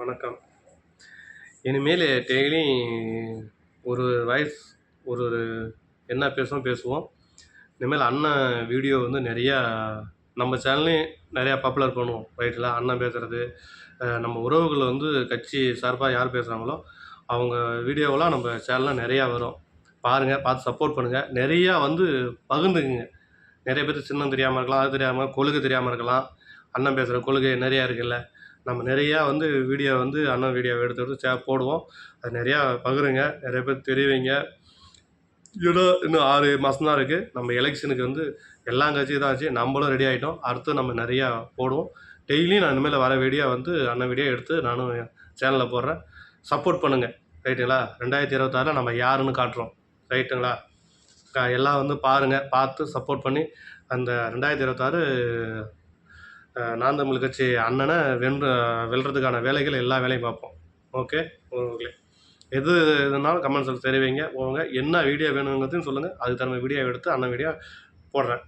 வணக்கம். இனிமேல் டெய்லி ஒரு வாய்ஸ் ஒரு ஒரு என்ன பேசுவோம் பேசுவோம். இனிமேல் அண்ணன் வீடியோ வந்து நிறையா நம்ம சேனல்லையும் நிறையா பாப்புலர் பண்ணுவோம். ரைட்டுங்களா அண்ணன் பேசுகிறது நம்ம உறவுகள் வந்து கட்சி சார்பாக யார் பேசுகிறாங்களோ அவங்க வீடியோவெல்லாம் நம்ம சேனலில் நிறையா வரும். பாருங்கள் பார்த்து சப்போர்ட் பண்ணுங்கள் நிறையா வந்து பகிர்ந்துக்குங்க. நிறைய பேர் சின்னம் தெரியாமல் இருக்கலாம் அது தெரியாமல் கொள்கை தெரியாமல் இருக்கலாம். அண்ணன் பேசுகிற கொள்கை நிறையா இருக்குல்ல. நம்ம நிறையா வந்து வீடியோ வந்து அண்ணன் வீடியோ எடுத்து எடுத்து சே போடுவோம். அது நிறையா பகிருங்க. நிறைய பேர் தெரிவிங்க. இன்னும் இன்னும் ஆறு மாதம் தான் இருக்குது நம்ம எலெக்ஷனுக்கு வந்து எல்லா கட்சியும் தான் ஆச்சு. நம்மளும் ரெடி ஆகிட்டோம் அடுத்து நம்ம நிறையா போடுவோம். டெய்லியும் நான் இனிமேல் வர வீடியோ வந்து அண்ணன் வீடியோ எடுத்து நானும் சேனலில் போடுறேன். சப்போர்ட் பண்ணுங்கள் ரைட்டுங்களா ரெண்டாயிரத்தி இருபத்தாறில் நம்ம யாருன்னு காட்டுறோம். ரைட்டுங்களா க- எல்லாம் வந்து பாருங்கள் பார்த்து சப்போர்ட் பண்ணி அந்த ரெண்டாயிரத்தி இருபத்தாறு நாம் தமிழ் கட்சி அண்ணனை வென்ற வெல்றதுக்கான வேலைகள் எல்லா வேலையும் பார்ப்போம். ஓகே? ஓகே. எது இதுனாலும் கமெண்ட்ஸில் தெரிவிங்க. போங்க. என்ன வீடியோ வேணுங்கிறதையும் சொல்லுங்கள் அதுக்கு தகுந்த வீடியோ எடுத்து அண்ணன் வீடியோ போடுறேன்.